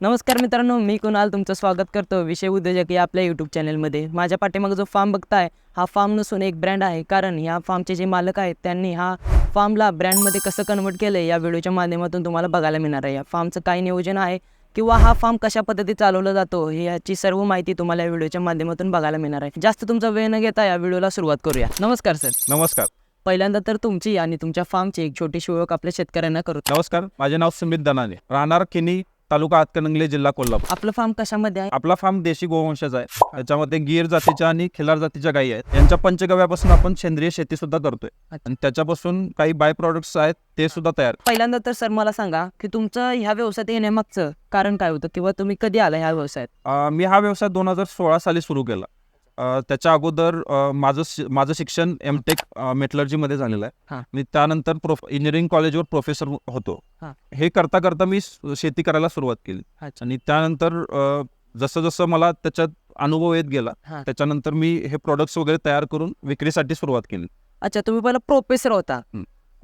नमस्कार मित्रांनो मी कुणाल तुमचं स्वागत करतो. विषय उद्योजक या आपल्या यूट्यूब चॅनलमध्ये माझ्या पाठीमागं जो फार्म बघताय हा फार्म नसून एक ब्रँड आहे. कारण ह्या फार्मचे जे मालक आहेत त्यांनी हा फार्मला ब्रँडमध्ये कसं कन्वर्ट केलं या व्हिडिओच्या माध्यमातून तुम्हाला बघायला मिळणार आहे. या फार्मचं काय नियोजन आहे किंवा हा फार्म कशा पद्धतीत चालवला जातो हे याची सर्व माहिती तुम्हाला या व्हिडिओच्या माध्यमातून बघायला मिळणार आहे. जास्त तुमचा वेळ न घेता या व्हिडिओला सुरुवात करूया. नमस्कार सर नमस्कार. पहिल्यांदा तर तुमची आणि तुमच्या फार्मची एक छोटीशी ओळख आपल्या शेतकऱ्यांना करू नमस्कार. माझे नाव सुमित दनाने राहणार किनी तालुका हातकणंगले जिल्हा कोल्हापूर. आपलं फार्म कशामध्ये आहे? आपला फार्म देशी गोवंशाचा आहे. याच्यामध्ये गिर जातीच्या आणि खिलार जातीच्या गायी आहेत. यांच्या पंचगव्यापासून आपण सेंद्रिय शेती सुद्धा करतोय. आणि त्याच्यापासून काही बाय प्रॉडक्ट्स आहेत ते सुद्धा तयार. पहिल्यांदा तर सर मला सांगा की तुमचं ह्या व्यवसायात येण्यामागचं कारण काय होतं? किंवा तुम्ही कधी आला ह्या व्यवसायात? अं, मी हा व्यवसाय दोन हजार सोळा साली सुरू केला. त्याच्या अगोदर माझं माझं शिक्षण एम टेक मेटलर्जीमध्ये झालेलं. आहे मी त्यानंतर प्रोफ इंजिनिअरिंग कॉलेजवर प्रोफेसर होतो हा. करता करता मी शेती करायला सुरुवात केली आणि त्यानंतर जसं जसं मला त्याच्यात अनुभव येत गेला. त्याच्यानंतर मी हे प्रोडक्ट्स वगैरे तयार करून विक्रीसाठी सुरुवात केली अच्छा तुम्ही पहिला प्रोफेसर होता.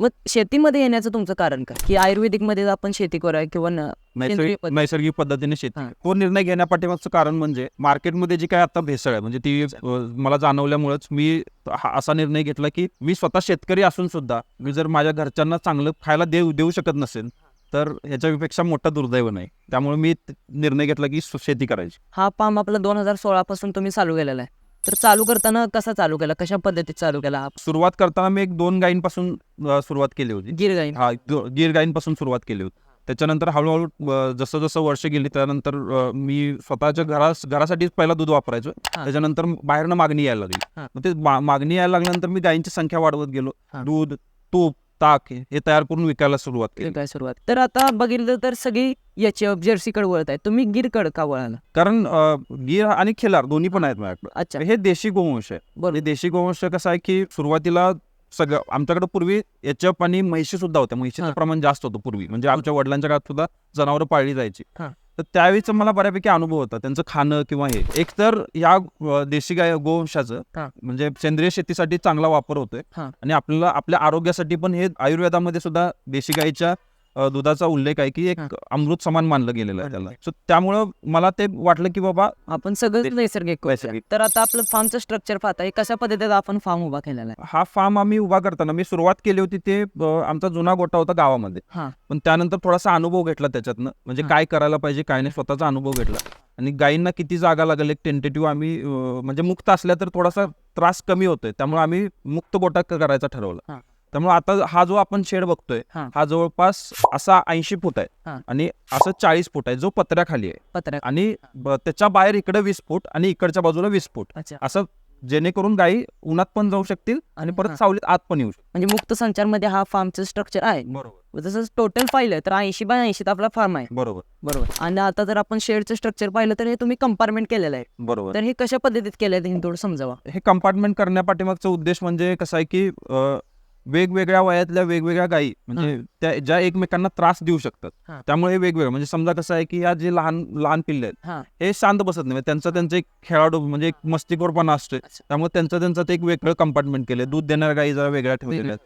मग शेतीमध्ये येण्याचं तुमचं कारण काय? की आयुर्वेदिकमध्ये आपण शेती करूया किंवा न- सेंद्रिय नैसर्गिक पद्धत. नैसर्गिक पद्धतीने शेती. हा. तो निर्णय घेण्यापाठीमागचं कारण म्हणजे मार्केटमध्ये जी काय आता भेसळ आहे म्हणजे ती अ, मला जाणवल्यामुळेच मी हा असा निर्णय घेतला की मी स्वतः शेतकरी असून सुद्धा मी जर माझ्या घरच्यांना चांगलं खायला देऊ देऊ शकत नसेल तर ह्याच्यापेक्षा मोठं दुर्दैव नाही. त्यामुळे मी त- निर्णय घेतला की सु- शेती करायची. हा फार्म आपला दोन हजार सोळा पासून तुम्ही चालू केलेला आहे. तर चालू करताना कसा चालू केला? कशा पद्धतीत चालू केला? सुरुवात करताना मी एक दोन गायींपासून सुरुवात केली होती. गिर गाईन हा गीर गायींपासून सुरुवात केली होती. त्याच्यानंतर हळूहळू अ, जसं जसं वर्ष गेली त्यानंतर अ, मी स्वतःच्या घरा घरासाठीच पहिला दूध वापरायचो. हा. त्याच्यानंतर बाहेरनं मागणी यायला लागली. हा. मग ते मा- मागणी यायला लागल्यानंतर मी गायींची संख्या वाढवत गेलो. हा. दूध तूप ताक हे तयार करून विकायला सुरुवात केली. काय सुरुवात. तर आता बघितलं तर सगळी याची जर्सीकडे वळत आहे. तुम्ही गिरकड का वळाला? कारण अ, गीर आणि खिलार दोन्ही पण आहेत माझ्याकडे. अच्छा. हे देशी गोवंश आहे. बरोबर. हे देशी गोवंश कसं आहे की सुरुवातीला सगळं आमच्याकडे पूर्वी याच्या आणि म्हैशी सुद्धा होत्या. म्हैशीचं हा. प्रमाण जास्त होतं पूर्वी. म्हणजे आमच्या वडिलांच्या काळात सुद्धा जनावरं पाळली जायची. हा. तर त्यावेळीचा मला बऱ्यापैकी अनुभव होता त्यांचं खाणं किंवा हे एक तर या अ, देशी गाय गोवंशाचं हा. म्हणजे सेंद्रिय शेतीसाठी चांगला वापर होतोय हा. आणि आपल्याला आपल्या आरोग्यासाठी पण हे आयुर्वेदामध्ये सुद्धा देशी गायीच्या दुधाचा उल्लेख आहे की एक हा. अमृत समान मानलं गेलेलं आहे. त्याला सो त्यामुळं मला ते वाटलं की बाबा आपण सगळं नैसर्गिक करूया. नैसर्गिक. तर आता आपलं फार्मचं स्ट्रक्चर पाहता कशा पद्धतीत आपण फार्म उभा केलेला आहे हा फार्म आम्ही उभा करताना मी सुरुवात केली होती ते अ, आमचा जुना गोटा होता गावामध्ये हा पण त्यानंतर थोडासा अनुभव घेतला त्याच्यातनं म्हणजे हा. काय करायला पाहिजे काय नाही स्वतःचा अनुभव घेतला आणि गायींना किती जागा लागेल एक टेंटेटिव्ह आम्ही अ, म्हणजे मुक्त असल्या तर थोडासा त्रास कमी होतोय त्यामुळे आम्ही मुक्त गोटा क- करायचा ठरवला हा. त्यामुळे आता हा जो आपण शेड बघतोय हा. हा जवळपास असा ऐंशी फूट आहे हा. आणि असं चाळीस फूट आहे जो पत्र्याखाली आहे. पत्रा आणि ब- त्याच्या बाहेर इकडे वीस फूट आणि इकडच्या बाजूला वीस फूट. अच्छा. असं जेणेकरून गायी उन्हात पण जाऊ शकतील आणि हा. परत सावलीत आत पण येऊ शकतील. म्हणजे मुक्त संचारमध्ये हा फार्मचं स्ट्रक्चर आहे. बरोबर. जसं टोटल पाहिलं तर ऐंशी बाय ऐंशीत आपला फार्म आहे. बरोबर. बरोबर. आणि आता जर आपण शेडचं स्ट्रक्चर पाहिलं तर हे तुम्ही कंपार्टमेंट केलेलं आहे. बरोबर. तर हे कशा पद्धतीत केलं आहे थोडं समजावा. हे कंपार्टमेंट करण्यापाठीमागचा उद्देश म्हणजे कसं आहे की अ, वेगवेगळ्या वयातल्या वेगवेगळ्या गायी म्हणजे त्या ज्या एकमेकांना त्रास देऊ शकतात. त्यामुळे वेगवेगळं. म्हणजे समजा कसं आहे की या जे लहान लहान पिल्ले आहेत हा. शांत बसत नाही. त्यांचं त्यांचं एक खेळाडू म्हणजे एक मस्तीखोरपणा असतोय. त्यामुळे त्यांचं त्यांचं ते एक वेगळं कंपार्टमेंट केलं दूध देणाऱ्या गायी जरा वेगळ्या ठेवलेल्या आहेत.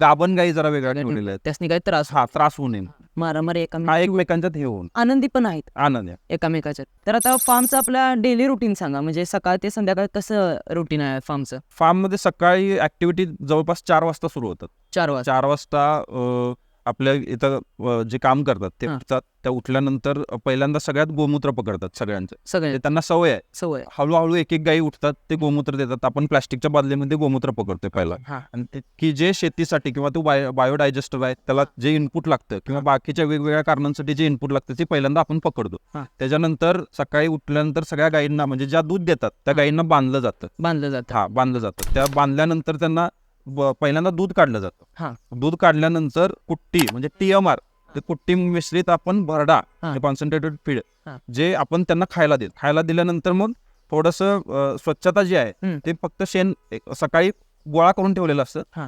गाभण गायी जरा वेगळ्या ठेवलेल्या आहेत. त्यासनी काही त्रास हा त्रास होऊ नये. मारामारी एका हा एकमेकांच्यात हे होऊन. आनंदी पण आहेत. आनंद आहे. एकामेकाच्यात. तर आता फार्मचं आपल्या डेली रुटीन सांगा. म्हणजे सकाळ ते संध्याकाळ कसं रुटीन आहे फार्मचं फार्ममध्ये सकाळी ऍक्टिव्हिटी जवळपास चार वाजता सुरू होतात. चार वाजता. चार वाजता अ, आपल्या इथं जे काम करतात ते हा. उठतात त्या उठल्यानंतर पहिल्यांदा सगळ्यात गोमूत्र पकडतात सगळ्यांचं. सगळे. ते त्यांना सवय आहे. सवय. हळूहळू एक एक गाई उठतात ते गोमूत्र देतात. आपण प्लास्टिकच्या बादलीमध्ये गोमूत्र पकडतोय पहिला. हा. आणि ते- की जे शेतीसाठी किंवा तो बायो बायोडायजेस्टर आहे त्याला जे इनपुट लागतं किंवा बाकीच्या वेगवेगळ्या कारणांसाठी जे इनपुट लागतं ते पहिल्यांदा आपण पकडतो. हा. त्याच्यानंतर सकाळी उठल्यानंतर सगळ्या गायींना म्हणजे ज्या दूध देतात त्या गायींना बांधलं जातं. बांधलं जातं. हा बांधलं जातं. त्या बांधल्यानंतर त्यांना पहिल्यांदा दूध काढलं जातं हा दूध काढल्यानंतर कुट्टी म्हणजे टीएमआर ते कुट्टी मिश्रित आपण भरडा हा. Concentrated feed. जे आपण त्यांना खायला देत खायला दिल्यानंतर मग थोडस स्वच्छता जी आहे. ते फक्त शेण सकाळी गोळा करून ठेवलेलं असतं हा.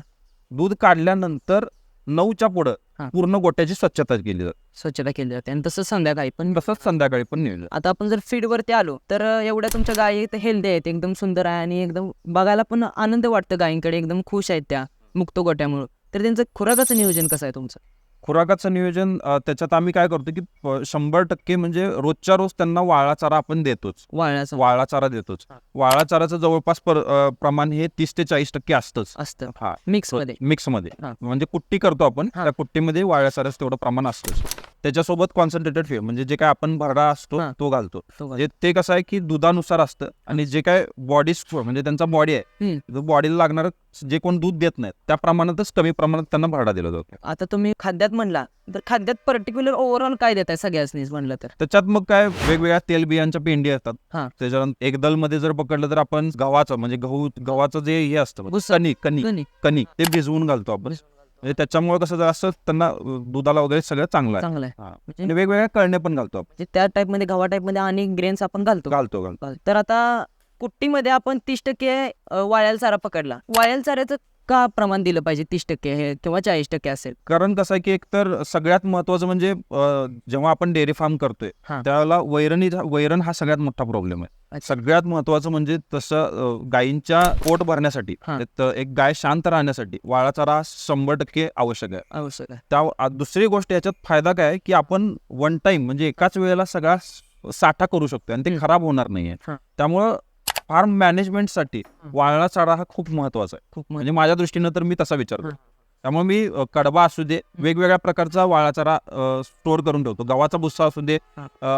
दूध काढल्यानंतर नऊच्या पुढं हा. पूर्ण गोट्याची स्वच्छता केली जाते. स्वच्छता केली जाते. आणि तसं संध्याकाळी पण. तसंच संध्याकाळी पण नियोजन आता आपण जर feed वरती आलो तर एवढ्या तुमच्या गायी हेल्दी आहेत एकदम सुंदर आहे आणि एकदम बघायला पण आनंद वाटतं गायींकडे एकदम खुश आहेत त्या मुक्त गोट्यामुळं. तर त्यांचं खुराकाचं नियोजन कसं आहे तुमचं? खुराकाचं नियोजन त्याच्यात आम्ही काय करतो की शंभर टक्के म्हणजे रोजच्या रोज त्यांना वाळा चारा आपण देतोच. वाळा चारा. देतोच. वाळा चाराचं जवळपास प्रमाण हे तीस ते चाळीस टक्के असतंच. असतं. हा. मिक्समध्ये मिक्समध्ये. म्हणजे कुट्टी करतो आपण. त्या कुट्टीमध्ये वाळ्या चाऱ्याचं तेवढं प्रमाण असतंच. त्याच्यासोबत कॉन्सन्ट्रेटेड फी म्हणजे जे काय आपण भरडा असतो हा. तो घालतो तो म्हणजे ते कसं आहे की दुधानुसार असतं आणि जे काय बॉडी म्हणजे त्यांचा बॉडी आहे हम्म. बॉडीला लागणार जे कोण दूध देत नाहीत त्या प्रमाणातच कमी प्रमाणात त्यांना भरडा दिला जातो आता तुम्ही खाद्यात म्हणला तर खाद्यात पर्टिक्युलर ओव्हरऑल काय देताय सगळ्याच म्हणलं तर त्याच्यात मग काय वेगवेगळ्या तेलबियांच्या पेंडी असतात हा. त्याच्यानंतर एकदलमध्ये जर पकडलं तर आपण गव्हाचं म्हणजे गहू गव्हाचं जे हे असतं. कणिक कणिक कणिक. कणिक ते भिजवून घालतो आपण म्हणजे त्याच्यामुळे कसं जर असं त्यांना दुधाला वगैरे सगळं चांगलं आहे. चांगलं आहे. हा. म्हणजे आणि वेगवेगळ्या कळणे पण घालतो आपण. म्हणजे त्या टाईपमध्ये गव्हा टाईपमध्ये आणि ग्रेन्स आपण घालतो. घालतो घालतो. तर आता कुट्टीमध्ये आपण तीस टक्के अ, वाळ्याला चारा पकडला. वाळ्याला चाऱ्याचं का प्रमाण दिलं पाहिजे तीस टक्के हे किंवा चाळीस टक्के असेल कारण कसं आहे की एकतर सगळ्यात महत्वाचं म्हणजे अ, जेव्हा आपण डेअरी फार्म करतोय हा. त्यावेळेला वैरणी वैरण हा सगळ्यात मोठा प्रॉब्लेम आहे अच्छा. सगळ्यात महत्वाचं म्हणजे तसं अ, गायींच्या पोट भरण्यासाठी हा. तर एक गाय शांत राहण्यासाठी वाळा चारा हा शंभर टक्के आवश्यक आहे आवश्यक आहे त्या आ- दुसरी गोष्ट याच्यात फायदा काय आहे की आपण वन टाइम म्हणजे एकाच वेळेला सगळा स- साठा करू शकतो आणि ते हम्म. खराब होणार नाहीये हा. त्यामुळं फार्म मॅनेजमेंटसाठी. वाळला चारा हा खूप महत्त्वाचा आहे खूप म्हणजे माझ्या दृष्टीनं तर मी तसा विचार करतो हा. त्यामुळे मी कडबा असू दे वेगवेगळ्या प्रकारचा वाळा चारा स्टोअर करून ठेवतो. गव्हाचा भुस्सा असू दे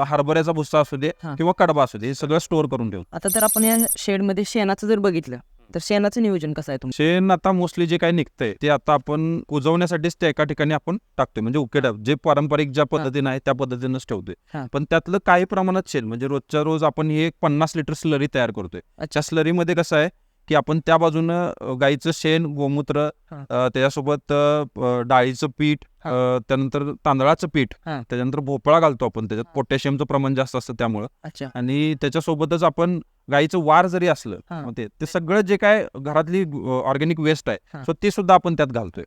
हरभऱ्याचा भुस्सा असू दे. किंवा कडबा असू दे हे सगळं स्टोअर करून ठेवतो. आता जर आपण या शेडमध्ये शेणाचं जर बघितलं तर शेणाचं नियोजन कसं आहे तुमचं? शेण आता मोस्टली जे काही निघतंय ते आता आपण कुजवण्यासाठीच ते एका ठिकाणी आपण टाकतोय. म्हणजे उकेडा जे पारंपरिक ज्या पद्धतीने आहे त्या पद्धतीनंच. ठेवतोय. पण त्यातलं काही प्रमाणात शेण म्हणजे रोजच्या रोज आपण ही एक पन्नास लिटर स्लरी तयार करतोय. अच्छा. त्या स्लरीमध्ये कसं आहे की आपण त्या बाजूनं गाईचं शेण गोमूत्र त्याच्यासोबत डाळीचं पीठ त्यानंतर तांदळाचं पीठ. त्याच्यानंतर भोपळा घालतो आपण त्याच्यात पोटॅशियमचं प्रमाण जास्त असतं त्यामुळं. आणि त्याच्यासोबतच आपण गाईचं वार जरी असलं ते ते सगळं जे काय घरातली ऑर्गॅनिक वेस्ट आहे. सो ते सुद्धा आपण त्यात घालतोय.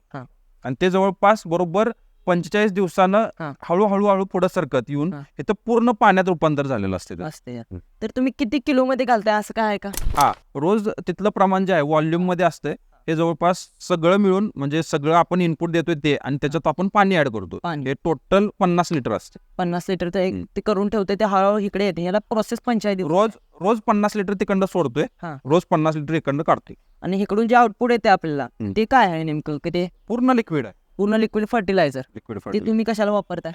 आणि ते जवळपास बरोबर पंचेचाळीस दिवसानं हा. हळूहळू हळू पुढे सरकत येऊन हा. तर पूर्ण पाण्यात रूपांतर झालेलं असते त्याचं. असते हम्म. तर तुम्ही किती किलो मध्ये घालताय असं काय आहे का हा रोज तिथलं प्रमाण जे आहे व्हॉल्यूममध्ये असतंय हे जवळपास सगळं मिळून म्हणजे सगळं आपण इनपुट देतोय ते आणि त्याच्यात आपण पाणी ऍड करतो पाणी हे टोटल पन्नास लिटर असते पन्नास एक हम्म. ते करून ठेवते ते हळूहळू इकडे येते याला प्रोसेस पंचायत रोज रोज पन्नास लिटर तिकडं सोडतोय हा. रोज पन्नास लिटर इकडं काढतोय आणि इकडून जे आउटपुट येते आपल्याला हम्म. ते काय आहे नेमकं की ते पूर्ण लिक्विड आहे पूर्ण लिक्विड फर्टिलायझर लिक्विड ते तुम्ही कशाला वापरताय?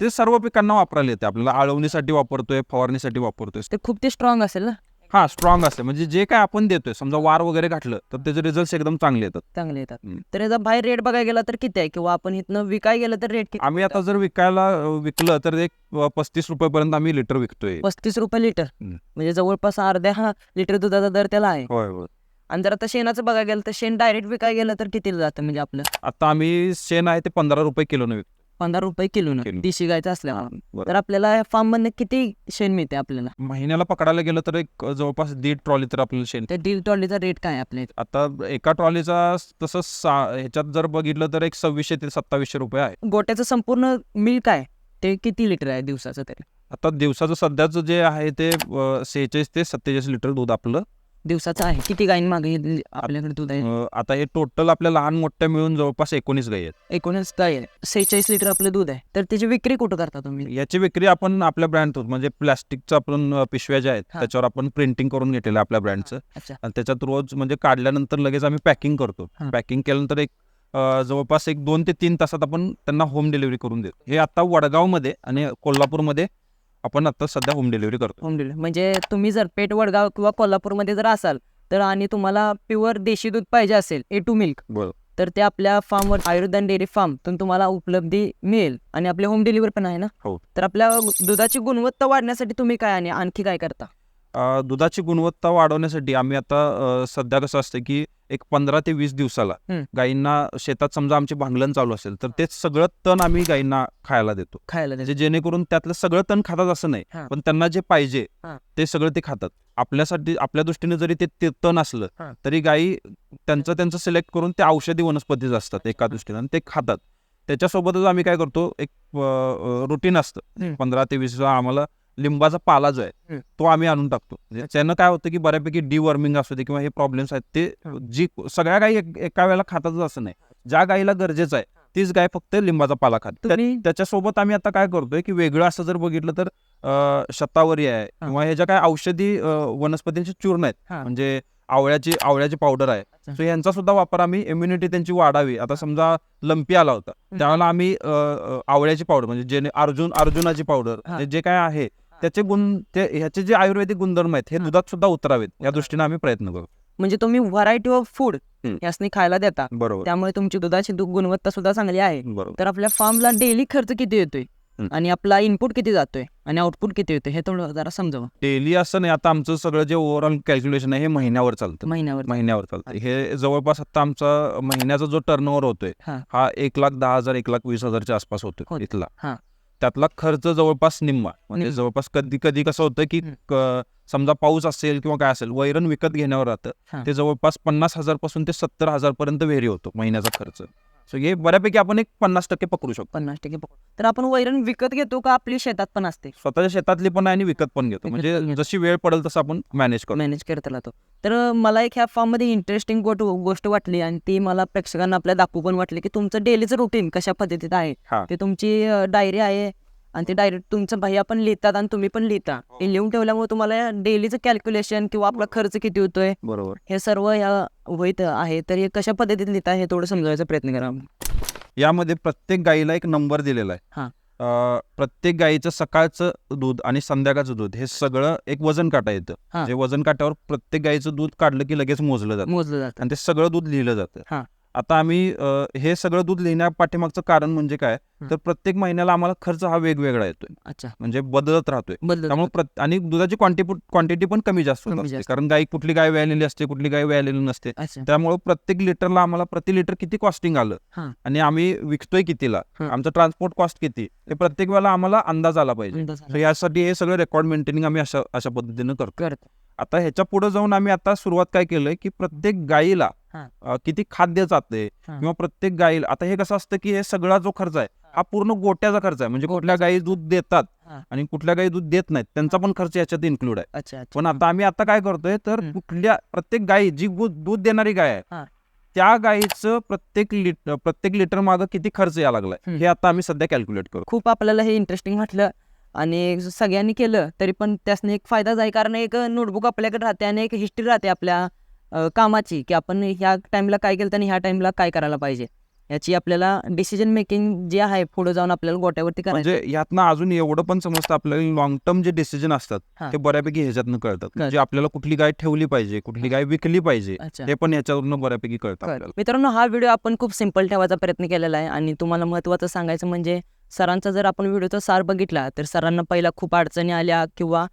ते सर्व पिकांना वापरायला येते. आपल्याला आळवणीसाठी वापरतोय फवारणीसाठी वापरतोय. ते खूप ते स्ट्रॉंग असेल ना? हा स्ट्रॉंग असते म्हणजे जे काय आपण देतोय समजा वार वगैरे घातलं तर त्याचे रिझल्ट एकदम चांगले येतात. चांगले येतात. हम्म. तर याचा बाहेर रेट बघायला गेला तर किती आहे? किंवा आपण इथनं विकाय गेलं तर रेट आम्ही आता जर विकायला अं, विकलं तर एक अं, पस्तीस रुपयापर्यंत आम्ही लिटर विकतोय. पस्तीस रुपये लिटर हम्म. म्हणजे जवळपास अर्ध्या हा लिटर दुधाचा दर त्याला आहे. होय होय. आणि जर आता शेणाचं बघायला गेलं तर शेण डायरेक्ट विकाय गेलं तर कितीला जातं म्हणजे आपलं? आता आम्ही शेण आहे ते पंधरा रुपये किलोने विकतो. पंधरा रुपये किलो किलो. देशी गायचं असल्यामुळे बरं. तर आपल्याला फार्म मधनं किती शेण मिळते आपल्याला? महिन्याला पकडायला गेलं तर एक जवळपास दीड ट्रॉली तर आपल्याला शेण. त्या डील टॉलीचा रेट काय आहे आपल्या इथे? आता एका ट्रॉलीचा तसं सा ह्याच्यात जर बघितलं तर एक सव्वीसशे ते सत्तावीसशे रुपये आहे. गोट्याचं संपूर्ण मिल्क आहे ते किती लिटर आहे दिवसाचं तरी? आता दिवसाचं सध्याचं जे आहे ते सेहेचाळीस ते सत्तेचाळीस लिटर दूध आपलं. दिवसाचं आहे. किती गायीं मागे आपल्याकडे दूध आहे? अं, आता हे टोटल आपल्या लहान मोठ्या मिळून जवळपास एकोणीस गाई आहेत. एकोणीस गाय आहे सेहेचाळीस लिटर आपलं दूध आहे. तर त्याची विक्री कुठं करता तुम्ही? याची विक्री आपण आपल्या ब्रँड म्हणजे प्लास्टिकचं आपण अं, पिशव्या ज्या आहेत हा. त्याच्यावर आपण प्रिंटिंग करून घेतलेलं आहे आपल्या ब्रँडचं अच्छा. आणि त्याच्यात रोज म्हणजे काढल्यानंतर लगेच आम्ही पॅकिंग करतो. हा. पॅकिंग केल्यानंतर एक अं, जवळपास एक दोन ते तीन तासात आपण त्यांना होम डिलिव्हरी करून देतो. हे आता वडगावमध्ये आणि कोल्हापूरमध्ये आपण आता सध्या होम डिलिव्हरी करतो होम डिलिव्हरी म्हणजे तुम्ही जर पेठ वडगाव किंवा कोल्हापूरमध्ये जर असाल तर आणि तुम्हाला प्युअर देशी दूध पाहिजे असेल ए टू मिल्क बरोबर तर ते आपल्या फार्मवर आयुर्वेदन डेअरी फार्म तुम्हाला उपलब्धी मिळेल. आणि आपले होम डिलिव्हरी पण आहे ना? हो. तर आपल्या दुधाची गुणवत्ता वाढण्यासाठी तुम्ही काय आणि आणखी काय करता? अ, दुधाची गुणवत्ता वाढवण्यासाठी आम्ही आता अ, सध्या कसं असतं की एक पंधरा ते वीस दिवसाला हम्म. गायींना शेतात समजा आमची भांगलन चालू असेल तर ते सगळं तण आम्ही गायींना खायला देतो खायला म्हणजे जेणेकरून त्यातलं सगळं तण खातात असं नाही. पण त्यांना जे पाहिजे हा. ते सगळं ते खातात आपल्यासाठी आपल्या दृष्टीने जरी ते ते तण असलं. तरी गायी त्यांचं त्यांचं सिलेक्ट करून ते औषधी वनस्पतीच असतात एका दृष्टीने आणि ते खातात त्याच्यासोबतच आम्ही काय करतो एक रुटीन असतं हम्म. पंधरा ते वीस आम्हाला लिंबाचा पाला जो आहे. तो आम्ही आणून टाकतो. म्हणजे त्यानं काय होतं की बऱ्यापैकी डिवर्मिंग असू दे किंवा हे प्रॉब्लेम्स आहेत ते जी सगळ्या गायी एक- वेळेला खातातच असं नाही. ज्या गायीला गरजेचं आहे तीच गाय फक्त लिंबाचा पाला खाते. तुम्ही त्याच्यासोबत आम्ही आता काय करतोय की वेगळं असं जर बघितलं तर शतावरी आहे किंवा ह्याच्या काय औषधी वनस्पतींची चूर्ण आहेत. म्हणजे आवळ्याची आवळ्याची पावडर आहे. सो यांचा सुद्धा वापर आम्ही इम्युनिटी त्यांची वाढावी. आता समजा लंपी आला होता त्यावेळेला आम्ही आवळ्याची पावडर म्हणजे जे अर्जुन अर्जुनाची पावडर जे काय आहे त्याचे गुण ते ह्याचे जे आयुर्वेदिक गुणधर्म आहेत हे. दुधात सुद्धा उतरावेत या दृष्टीने आम्ही प्रयत्न करू. म्हणजे तुम्ही व्हरायटी ऑफ फूड. यासनी खायला देता. बरोबर. त्यामुळे तुमची दुधाची गुणवत्ता सुद्धा चांगली आहे. तर आपल्या फार्मला डेली खर्च किती येतोय. आणि आपला इनपुट किती जातोय? आणि आउटपुट किती येतोय? हे थोडं जरा समजावं. डेली असं नाही आता आमचं सगळं जे ओव्हरऑल कॅल्क्युलेशन आहे हे महिन्यावर चालतं. महिन्यावर महिन्यावर चालतं. हे जवळपास आता आमचा महिन्याचा जो टर्नओव्हर होतोय हा. एक लाख दहा हजार एक लाख वीस हजारच्या आसपास होतोय होतो. इथला. त्यातला खर्च जवळपास निम्मा म्हणजे. जवळपास कधी कधी कसं होतं की समजा पाऊस असेल किंवा काय असेल वैरण विकत घेण्यावर राहतं. ते जवळपास पन्नास हजारपासून ते सत्तर हजार पर्यंत व्हेरी होतो महिन्याचा खर्च सो हे बऱ्यापैकी आपण एक पन्नास टक्के पकडू शकतो. पन्नास टक्के पकडू. तर आपण वैरण विकत घेतो का आपली शेतात पण असते? स्वतःच्या शेतातली पण आहे आणि विकत पण घेतो. म्हणजे घेतो. जशी वेळ पडेल तसं आपण मॅनेज करतो. मॅनेज करत राहतो. तर मला एक ह्या फार्ममध्ये इंटरेस्टिंग गोष्ट वाटली आणि ती मला प्रेक्षकांना आपल्या दाखवू पण वाटली की तुमचं डेलीचं रुटीन कशा पद्धतीत आहे? हा. ते तुमची डायरी आहे. आणि ते डायरेक्ट तुमचं भैया पण लिहितात आणि तुम्ही पण लिहिता. हो. हे लिहून ठेवल्यामुळे तुम्हाला डेलीचं कॅल्क्युलेशन किंवा आपला खर्च किती होतोय? बरोबर. हे सर्व ह्या होईत आहे. तर हे कशा पद्धतीत लिहिता हे थोडं समजायचा प्रयत्न करा. यामध्ये प्रत्येक गाईला एक नंबर दिलेला हा. आहे अं, प्रत्येक गाईचं सकाळचं दूध आणि संध्याकाळचं दूध हे सगळं एक वजन काटा येतं. हा. जे वजन काट्यावर प्रत्येक गाईचं दूध काढलं की लगेच मोजलं जातं. मोजलं जातं. आणि ते सगळं दूध लिहिलं जातं. हा. आता आम्ही अं, हे सगळं दूध लिहिण्या पाठीमागचं कारण म्हणजे काय. तर प्रत्येक महिन्याला आम्हाला खर्च हा वेगवेगळा येतोय. अच्छा. म्हणजे बदलत राहतोय. त्यामुळे प्रत- आणि दुधाची क्वांटिटी क्वांटिटी पण कमी जास्त होत कमी असते. जास्त. कारण गाई कुठली गाय व्यालेली असते कुठली गाय व्यालेली नसते. अच्छा. त्यामुळे प्रत्येक लिटरला आम्हाला प्रति लिटर किती कॉस्टिंग आलं. आणि आम्ही विकतोय कितीला? हा. आमचं ट्रान्सपोर्ट कॉस्ट किती? हे प्रत्येक वेळेला आम्हाला अंदाज आला पाहिजे. अंदाज तर आला. यासाठी हे सगळं रेकॉर्ड मेंटेनिंग आम्ही अशा अशा पद्धतीनं करतो करतो आता ह्याच्या पुढे जाऊन आम्ही आता सुरुवात काय केलंय की प्रत्येक गायीला. अं, किती खाद्य जाते हा. किंवा प्रत्येक गायीला आता हे कसं असतं की हे सगळा जो खर्च आहे हा पूर्ण गोट्याचा खर्च आहे म्हणजे कुठल्या गायी दूध देतात हा. आणि कुठल्या गायी दूध देत नाहीत त्यांचा पण खर्च याच्यात इन्क्लूड आहे अच्छा अच्छा पण आता आम्ही आता काय करतोय तर हम्म. कुठल्या प्रत्येक गायी जी गु- दूध देणारी गाय हा. आहे त्या गायीचं प्रत्येक लिटर प्रत्येक लिटर मागं किती खर्च या लागलाय हम्म. हे आता आम्ही सध्या कॅल्क्युलेट करू खूप आपल्याला हे इंटरेस्टिंग वाटलं आणि सगळ्यांनी केलं तरी पण त्यासने एक फायदाच आहे कारण एक नोटबुक आपल्याकडे राहते आणि एक हिस्ट्री राहते आपल्या कामाची की आपण ह्या टाइमला काय केलं आणि ह्या टाइमला काय करायला पाहिजे. याची आपल्याला डिसिजन मेकिंग जे आहे पुढे जाऊन आपल्याला गोट्यावरती करायचं. म्हणजे यातनं अजून एवढं पण समजतं आपल्याला लॉंग टर्म जे डिसिजन असतात. ते बऱ्यापैकी ह्याच्यातनं कळतात. कळतं. म्हणजे आपल्याला कुठली गाय ठेवली पाहिजे कुठली गाय विकली पाहिजे हे पण याच्यावरून बऱ्यापैकी कळतं कळलं. आपल्याला. मित्रांनो हा व्हिडिओ आपण खूप सिंपल ठेवायचा प्रयत्न केलेला आहे आणि तुम्हाला महत्त्वाचं सांगायचं म्हणजे सरांचा जर आपण व्हिडिओचा सार बघितला तर सरांना पहिला खूप अडचणी आल्या किंवा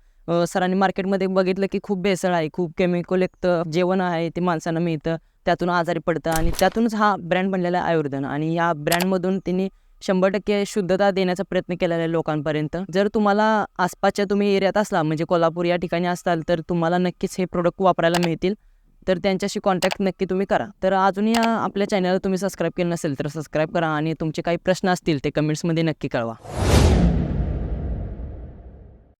सरांनी मार्केटमध्ये बघितलं की खूप भेसळ आहे खूप केमिकलयुक्त जेवण आहे ते माणसांना मिळतं त्यातून आजारी पडतं आणि त्यातूनच हा ब्रँड बनलेला आहे आयुर्वेदन आणि या ब्रँडमधून त्यांनी शंभर टक्के शुद्धता देण्याचा प्रयत्न केलेला आहे लोकांपर्यंत. जर तुम्हाला आसपासच्या तुम्ही एरियात असला म्हणजे कोल्हापूर या ठिकाणी असाल तर तुम्हाला नक्कीच हे प्रोडक्ट वापरायला मिळतील. तर त्यांच्याशी कॉन्टॅक्ट नक्की तुम्ही करा. तर अजूनही आपल्या चॅनलला तुम्ही सबस्क्राईब केलं नसेल तर सबस्क्राईब करा आणि तुमचे काही प्रश्न असतील ते कमेंट्समध्ये नक्की कळवा.